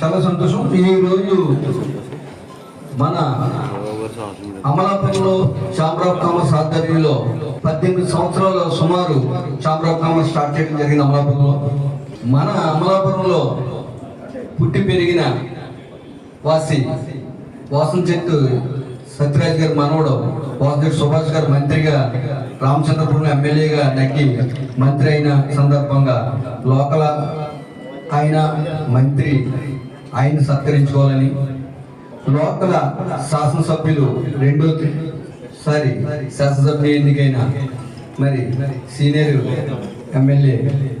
చాలా సంతోషం. ఈరోజు మన అమలాపురంలో చాంబ్రాబ్ కామర్స్ ఆధ్వర్యంలో పద్దెనిమిది సంవత్సరాల సుమారు చాంబ్రాబ్ కామర్స్ స్టార్ట్ చేయడం జరిగింది అమలాపురంలో. మన అమలాపురంలో పుట్టి పెరిగిన వాసి వాసన చెట్టు సత్యరాజ్ గారి మనవడు వాసుదేవ్ సుభాష్ గారు మంత్రిగా రామచంద్రపురం ఎమ్మెల్యేగా నక్కి మంత్రి అయిన సందర్భంగా లోకల ఆయన మంత్రి ఆయన సత్కరించుకోవాలని లోకల శాసనసభ్యులు రెండో సారి శాసనసభ్యులు ఎన్నికైన మరి సీనియర్ ఎమ్మెల్యే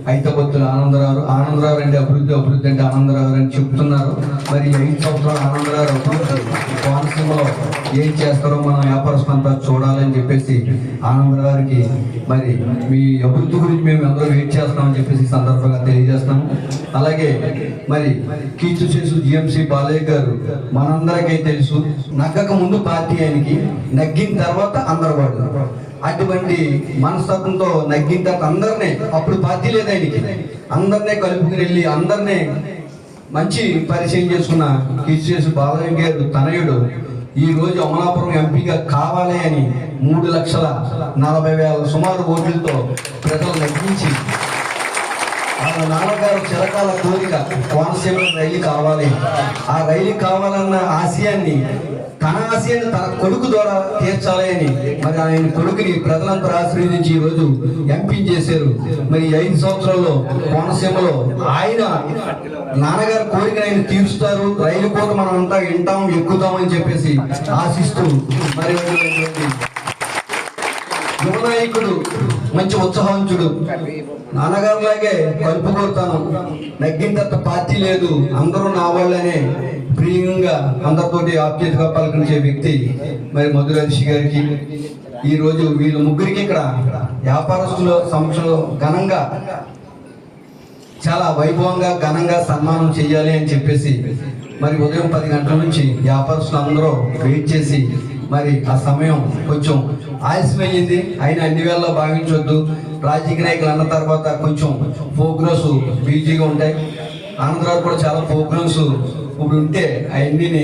ఐతబొత్తుల ఆనందరావు ఆనందరావు అంటే అభివృద్ధి అభివృద్ధి అంటే ఆనందరావు అని చెప్తున్నారు. మరి ఐదు సంవత్సరాలు ఆనందరావు అభివృద్ధి కోనసీమలో ఏం చేస్తారో మనం వ్యాపారస్తులు అంతా చూడాలని చెప్పేసి ఆనందరావుకి మరి మీ అభివృద్ధి గురించి మేము అందరూ వెయిట్ చేస్తామని చెప్పేసి సందర్భంగా తెలియజేస్తాము అలాగే మరి కీచు చేసు జిఎంసి బాలయ్య గారు మనందరికీ తెలుసు నగ్గక ముందు పార్టీ ఆయనకి నగ్గిన తర్వాత అందరు వాడు. అటువంటి మనస్తత్వంతో నగ్గిన తర్వాత అందరినీ అప్పుడు పార్టీ లేదు ఆయనకి అందరినీ కలుపుకుని వెళ్ళి అందరినీ మంచి పరిచయం చేసుకున్న కీచేసు బాలయ్య గారు తనయుడు ఈ రోజు అమలాపురం ఎంపీగా కావాలి అని మూడు లక్షల నలభై వేల సుమారు ఓట్లతో ప్రజలు నగ్గించి వాళ్ళ నాన్నగారు చిరకాల కోరిక కోనసీమ రైలు కావాలి. ఆ రైలు కావాలన్న ఆశయాన్ని తన ఆశయాన్ని తన కొడుకు ద్వారా తీర్చాలి అని మరి ఆయన కొడుకుని ప్రజలంతా ఆశ్రయించి ఈరోజు ఎంపీ చేశారు. మరి ఐదు సంవత్సరాల్లో కోనసీమలో ఆయన నాన్నగారు కోరిక ఆయన తీరుస్తారు. రైలు కూడా మనం అంతా వింటాం ఎక్కుతామని చెప్పేసి ఆశిస్తూ మరి యువనాయకుడు మంచి ఉత్సాహవంతుడు. నాన్నగారు లాగే కలుపు కోరుతాను. నగ్గిన తర్వాత పార్టీ లేదు. అందరూ నా వాళ్ళనే ప్రియంగా అందరితోటి ఆప్యాయతగా పలకరించే వ్యక్తి మరి మధురరిషి గారికి. ఈ రోజు వీళ్ళ ముగ్గురికి ఇక్కడ వ్యాపారస్తుల సమక్షంలో ఘనంగా చాలా వైభవంగా ఘనంగా సన్మానం చేయాలి అని చెప్పేసి మరి ఉదయం పది గంటల నుంచి వ్యాపారస్తులు అందరూ వెయిట్ చేసి మరి ఆ సమయం కొంచెం ఆలస్యమైంది. అయినా అన్ని వేళ భావించొద్దు. రాజకీయ నాయకులు అన్న తర్వాత కొంచెం ప్రోగ్రామ్స్ బిజీగా ఉంటాయి. ఆంధ్రాలో కూడా చాలా ప్రోగ్రామ్స్ ఇప్పుడు ఉంటే అవన్నీ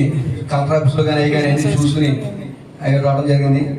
కలెక్టర్ ఆఫీస్లో కానీ అవి కానీ అన్నీ చూసుకుని అవి రావడం జరిగింది.